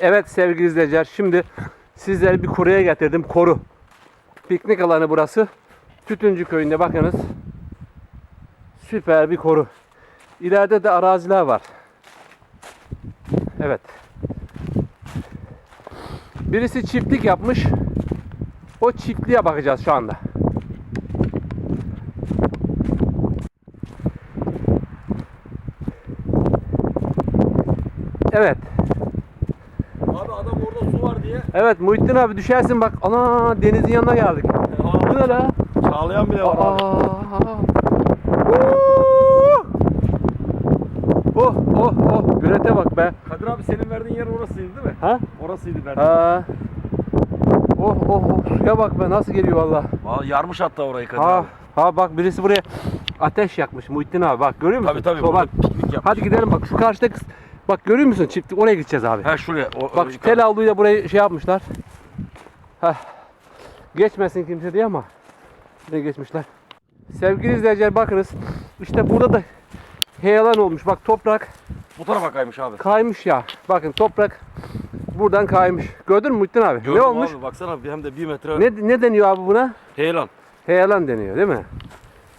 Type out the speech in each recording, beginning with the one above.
Evet sevgili izleyiciler şimdi sizleri bir koruya getirdim. Koru. Piknik alanı burası. Tütüncü köyünde bakınız. Süper bir koru. İleride de araziler var. Evet. Birisi çiftlik yapmış. O çiftliğe bakacağız şu anda. Evet. Abi adam orada su var diye. Evet Muhittin abi düşersin bak. Ana denizin yanına geldik. Bu ne la? Çağlayan bile var abi. Aa. Oh oh oh gölete bak be. Kadir abi senin verdiğin yer orasıydı değil mi? Ha? Orasıydı verdiğin. Ha. Oh oh oh suya bak be nasıl geliyor valla. Vallahi yarmış hatta orayı Kadir Ha, abi. ha bak birisi buraya ateş yakmış Muhittin abi bak görüyor musun? Tabii tabii burada piknik yapmış. Hadi gidelim bak şu karşıda kız. Bak görüyor musun çiftlik oraya gideceğiz abi. Ha şuraya. O, Bak şu tel avluyla burayı şey yapmışlar. Heh. Geçmesin kimse diye ama ne geçmişler. Sevgili izleyiciler bakınız. İşte burada da heyelan olmuş. Bak toprak Bu tarafa kaymış abi. kaymış ya. Bakın toprak buradan kaymış. Gördün mü Muhittin abi? Gördüm ne olmuş? Abi, baksana hem de bir metre. Ne, ne deniyor abi buna? Heyelan. Heyelan deniyor değil mi?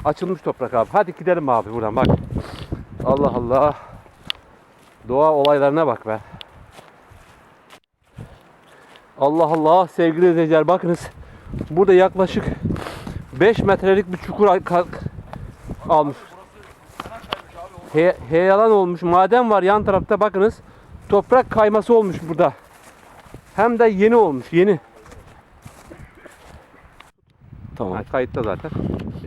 Açılmış toprak abi. Hadi gidelim abi buradan bak. Allah Allah. Doğa olaylarına bak be. Allah Allah sevgili izleyiciler bakınız. Burada yaklaşık 5 metrelik bir çukur almış. He, heyelan olmuş. Maden var yan tarafta bakınız. Toprak kayması olmuş burada. Hem de yeni olmuş. Yeni. Tamam. Ha, kayıtta zaten.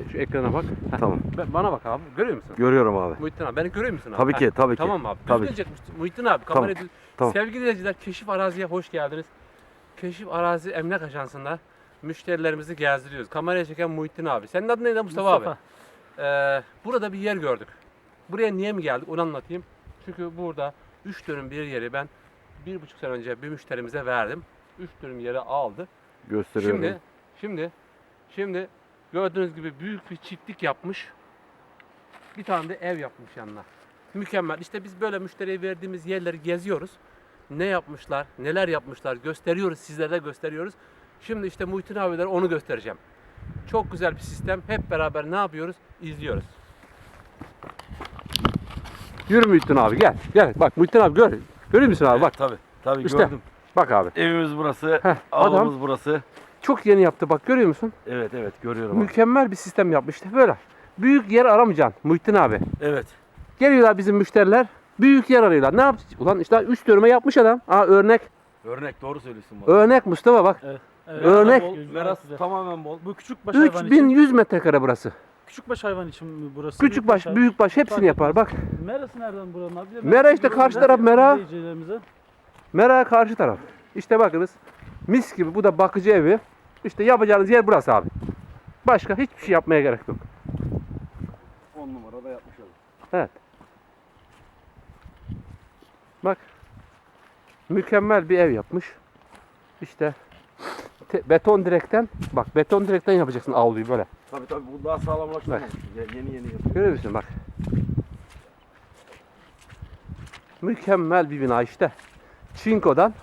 E, Şu ekrana bak. Heh. Tamam. Ben- Bana bak abi. Görüyor musun? Görüyorum abi. Muhittin abi beni görüyor musun abi? Tabii ki, tabii ki. Tamam abi. Tabii Tabii. Muhittin abi Tamam, tamam. Sevgili izleyiciler Keşif Arazi'ye hoş geldiniz. Keşif Arazi Emlak Ajansı'nda müşterilerimizi gezdiriyoruz. Kameraya çeken Muhittin abi. Senin adın neydi Mustafa, abi? Ee, burada bir yer gördük. Buraya niye mi geldik onu anlatayım. Çünkü burada 3 dönüm bir yeri ben bir buçuk sene önce bir müşterimize verdim. 3 dönüm yeri aldı. Gösteriyorum. Şimdi, şimdi, şimdi gördüğünüz gibi büyük bir çiftlik yapmış. Bir tane de ev yapmış yanına. Mükemmel. İşte biz böyle müşteriye verdiğimiz yerleri geziyoruz. Ne yapmışlar, neler yapmışlar gösteriyoruz. Sizlere de gösteriyoruz. Şimdi işte Muhittin abiler onu göstereceğim. Çok güzel bir sistem. Hep beraber ne yapıyoruz? İzliyoruz. Yürü Muhittin abi gel. Gel bak Muhittin abi gör. Görüyor musun abi bak. Tabii. Tabii İşte. gördüm. Bak abi. Evimiz burası. Heh, Avlumuz burası. Çok yeni yaptı bak görüyor musun? Evet evet görüyorum abi. Mükemmel bir sistem yapmış. İşte böyle. Büyük yer aramayacaksın Muhittin abi. Evet. Geliyorlar bizim müşteriler. Büyük yer arıyorlar. Ne yapacak? Ulan işte 3 dönüme yapmış adam. Aa örnek. Örnek doğru söylüyorsun bana. Örnek Mustafa bak. Evet, Örnek. bol, Meras tamamen bol. Bu küçük baş hayvan için. 3100 metrekare burası. Küçük baş hayvan için mi burası? Küçük baş, hayvan- büyük baş hepsini Fark yapar. Bak. Merası nereden buranın abi? Bir de Mera işte karşı taraf mera. izleyicilerimize. Mera karşı taraf. İşte bakınız. Mis gibi bu da bakıcı evi. İşte yapacağınız yer burası abi. Başka hiçbir şey yapmaya gerek yok. 10 numarada yapmış olduk. Evet. Bak. Mükemmel bir ev yapmış. İşte te- beton direkten bak beton direkten yapacaksın avluyu böyle. Tabii tabii bu daha sağlamlaştırmamış. Ya, Yeni yeni yapıyor. Görüyor musun bak. Mükemmel bir bina işte. Çinko'dan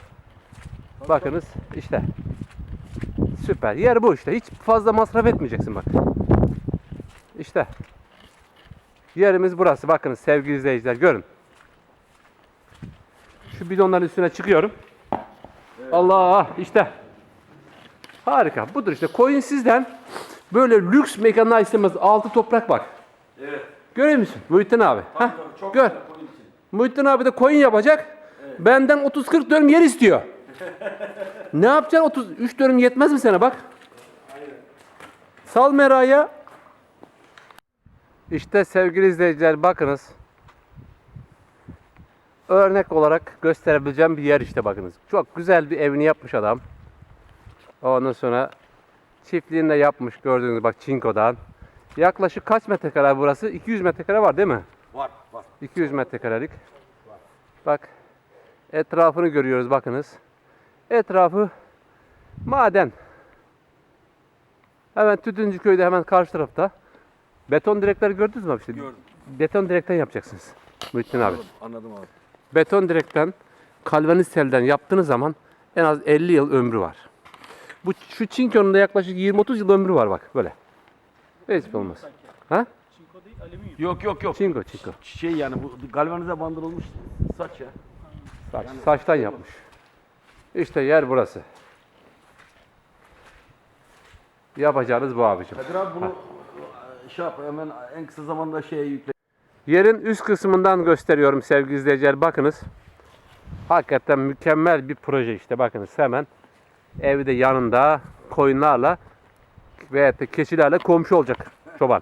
bakınız işte. Süper. Yer bu işte. Hiç fazla masraf etmeyeceksin bak. İşte. Yerimiz burası. Bakınız sevgili izleyiciler görün. Şu bidonların üstüne çıkıyorum. Allah işte. Harika. Budur işte. Koyun sizden böyle lüks mekanlar istemez. Altı toprak bak. Evet. Görüyor musun? Muhittin abi. Heh, Tabii, çok gör. Muhittin abi de koyun yapacak. Benden 30-40 dönüm yer istiyor. Ne yapacaksın? 33 dönüm yetmez mi sana bak? Sal meraya. İşte sevgili izleyiciler bakınız. Örnek olarak gösterebileceğim bir yer işte bakınız. Çok güzel bir evini yapmış adam. Ondan sonra çiftliğini de yapmış gördüğünüz bak Çinko'dan. Yaklaşık kaç metrekare burası? 200 metrekare var değil mi? Var var. 200 metrekarelik. Bak etrafını görüyoruz bakınız. Etrafı maden. Hemen Tütüncü köyde hemen karşı tarafta. Beton direkleri gördünüz mü abi işte? Gördüm. Beton direkten yapacaksınız. Muhittin abi. Anladım abi. Beton direkten kalvanist telden yaptığınız zaman en az 50 yıl ömrü var. Bu şu çinkonun da yaklaşık 20-30 yıl ömrü var bak böyle. Hiç olmaz. Ha? Çinko değil alüminyum. Yok yok yok. Çinko çinko. Şey yani bu galvanize bandırılmış saç ya. Saç, saçtan yapmış. İşte yer burası. Yapacağınız bu abicim. Kadir abi bunu şey yap hemen en kısa zamanda şeye yükle. Yerin üst kısmından gösteriyorum sevgili izleyiciler. Bakınız. Hakikaten mükemmel bir proje işte. Bakınız hemen evde yanında koyunlarla veyahut da keçilerle komşu olacak çoban.